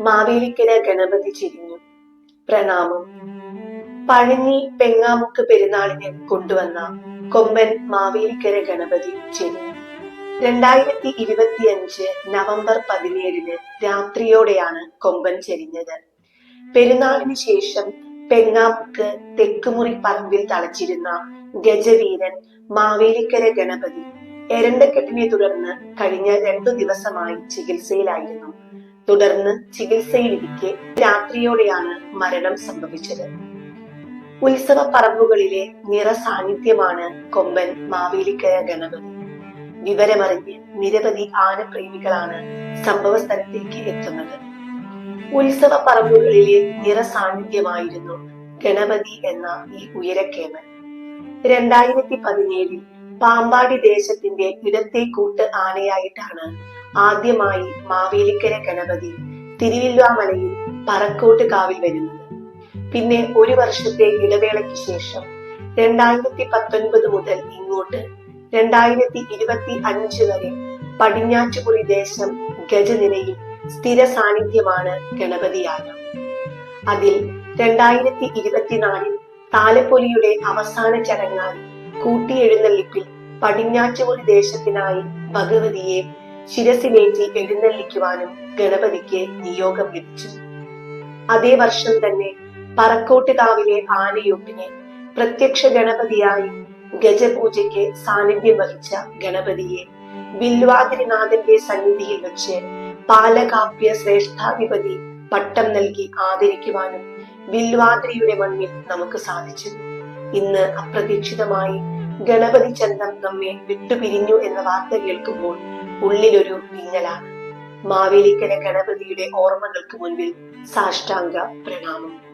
മാവേലിക്കര ഗണപതി ചിരിഞ്ഞു. പ്രണാമം. പഴഞ്ഞി പെങ്ങാമുക്ക് പെരുന്നാളിന് കൊണ്ടുവന്ന കൊമ്പൻ മാവേലിക്കര ഗണപതി ചിരിഞ്ഞു രണ്ടായിരത്തി ഇരുപത്തിയഞ്ച് നവംബർ പതിനേഴിന് രാത്രിയോടെയാണ് കൊമ്പൻ ചെരിഞ്ഞത്. പെരുന്നാളിന് ശേഷം പെങ്ങാമുക്ക് തെക്കുമുറി പറമ്പിൽ തളച്ചിരുന്ന ഗജവീരൻ മാവേലിക്കര ഗണപതി എരണ്ടക്കെട്ടിനെ തുടർന്ന് കഴിഞ്ഞ രണ്ടു ദിവസമായി ചികിത്സയിലായിരുന്നു. തുടർന്ന് ചികിത്സയിലിരിക്കെ രാത്രിയോടെയാണ് മരണം സംഭവിച്ചത്. ഉത്സവ പറമ്പുകളിലെ നിറ സാന്നിധ്യമാണ് കൊമ്പൻ മാവേലിക്കര ഗണപതി. വിവരമറിഞ്ഞ് നിരവധി ആനപ്രേമികളാണ് സംഭവ സ്ഥലത്തേക്ക് എത്തുന്നത്. ഉത്സവ പറമ്പുകളിലെ നിറ സാന്നിധ്യമായിരുന്നു ഗണപതി എന്ന ഈ ഉയരക്കേമൻ. രണ്ടായിരത്തി പതിനേഴിൽ പാമ്പാടി ദേശത്തിന്റെ ഇടത്തെ കൂട്ട് ആനയായിട്ടാണ് ആദ്യമായി മാവേലിക്കര ഗണപതി തിരുവില്ലാമലയിൽ പറക്കോട്ട് കാവിൽ വരുന്നത്. പിന്നെ ഒരു വർഷത്തെ ഇടവേളയ്ക്ക് ശേഷം രണ്ടായിരത്തി പത്തൊൻപത് മുതൽ ഇങ്ങോട്ട് രണ്ടായിരത്തി ഇരുപത്തി അഞ്ച് വരെ പടിഞ്ഞാറ്റുകുറി ദേശം ഗജനിരയിൽ സ്ഥിര സാന്നിധ്യമാണ് ഗണപതിയാനം. അതിൽ രണ്ടായിരത്തി ഇരുപത്തിനാലിൽ താലപ്പൊലിയുടെ അവസാന ചടങ്ങായി കൂട്ടിയെഴുന്നള്ളിപ്പിൽ പടിഞ്ഞാറ്റുകുറി ദേശത്തിനായി ഭഗവതിയെ ശിരസിലേറ്റി എഴുന്നള്ളിക്കുവാനും ഗണപതിക്ക് നിയോഗം ലഭിച്ചു. അതേ വർഷം തന്നെ പറക്കോട്ടുകാവിലെ ആനയൂട്ടിനെ പ്രത്യക്ഷ ഗണപതിയായി ഗജപൂജയ്ക്ക് സാന്നിധ്യം വഹിച്ച ഗണപതിയെ ബില്വാതിരിനാഥന്റെ സന്നിധിയിൽ വെച്ച് പാലകാപ്യ ശ്രേഷ്ഠാധിപതി പട്ടം നൽകി ആദരിക്കുവാനും ബില്വാതിരിയുടെ മണ്ണിൽ നമുക്ക് സാധിച്ചു. ഇന്ന് അപ്രതീക്ഷിതമായി ഗണപതി ചന്ദ്രം നമ്മെ വിട്ടുപിരിഞ്ഞു എന്ന വാർത്ത കേൾക്കുമ്പോൾ ഉള്ളിലൊരു വിങ്ങലാണ് മാവേലിക്കര ഗണപതിയുടെ ഓർമ്മകൾക്ക് മുൻപിൽ സാഷ്ടാംഗ പ്രണാമം.